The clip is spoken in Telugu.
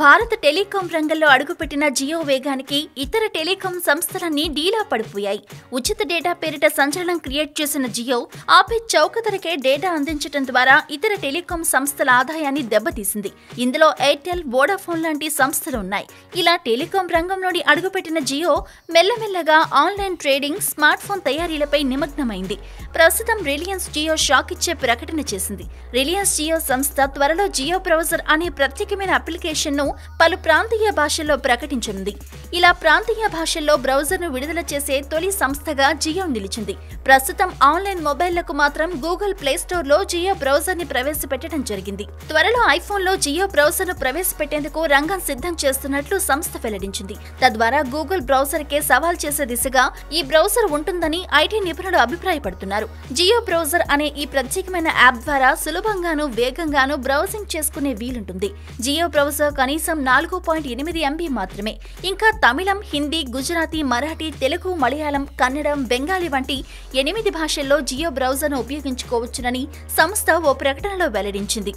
భారత టెలికాం రంగంలో అడుగుపెట్టిన జియో వేగానికి ఇతర టెలికాం సంస్థలన్నీ డీలా పడిపోయాయి. ఉచిత డేటా పేరిట సంచలనం క్రియేట్ చేసిన జియో ఆపై చౌక ధరకే డేటా అందించడం ద్వారా ఇతర టెలికాం సంస్థల ఆదాయాన్ని దెబ్బతీసింది. ఇందులో ఎయిర్టెల్ వోడాఫోన్ లాంటి సంస్థలు ఉన్నాయి. ఇలా టెలికాం రంగంలోని అడుగుపెట్టిన జియో మెల్లమెల్లగా ఆన్లైన్ ట్రేడింగ్ స్మార్ట్ ఫోన్ తయారీలపై నిమగ్నమైంది. ప్రస్తుతం రిలయన్స్ జియో షాక్ ఇచ్చే ప్రకటన చేసింది. రిలయన్స్ జియో సంస్థ త్వరలో జియో బ్రౌజర్ అనే ప్రత్యేకమైన అప్లికేషన్ను పలు ప్రాంతీయ భాషల్లో ప్రకటించనుంది. ఇలా ప్రాంతీయ భాషల్లో బ్రౌజర్ను విడుదల చేసే తొలి సంస్థగా జియో నిలిచింది. ప్రస్తుతం ఆన్లైన్ మొబైళ్ళకు మాత్రం గూగుల్ ప్లే స్టోర్లో జియో బ్రౌజర్ని ప్రవేశపెట్టడం జరిగింది. త్వరలో ఐఫోన్లో జియో బ్రౌజర్ను ప్రవేశపెట్టేందుకు రంగం సిద్ధం చేస్తున్నట్లు సంస్థ వెల్లడించింది. తద్వారా గూగుల్ బ్రౌజర్కే సవాల్ చేసే దిశగా ఈ బ్రౌజర్ ఉంటుందని ఐటీ నిపుణులు అభిప్రాయపడుతున్నారు. జియో బ్రౌజర్ అనే ఈ ప్రత్యేకమైన యాప్ ద్వారా సులభంగాను వేగంగాను బ్రౌజింగ్ చేసుకునే వీలుంటుంది. జియో బ్రౌజర్ కనీసం నాలుగు పాయింట్ ఎనిమిది ఎంబీ మాత్రమే. ఇంకా తమిళం హిందీ గుజరాతీ మరాఠీ తెలుగు మలయాళం కన్నడం బెంగాలీ వంటి ఎనిమిది భాషల్లో జియో బ్రౌజర్ను ఉపయోగించుకోవచ్చునని సంస్థ ఓ ప్రకటనలో వెల్లడించింది.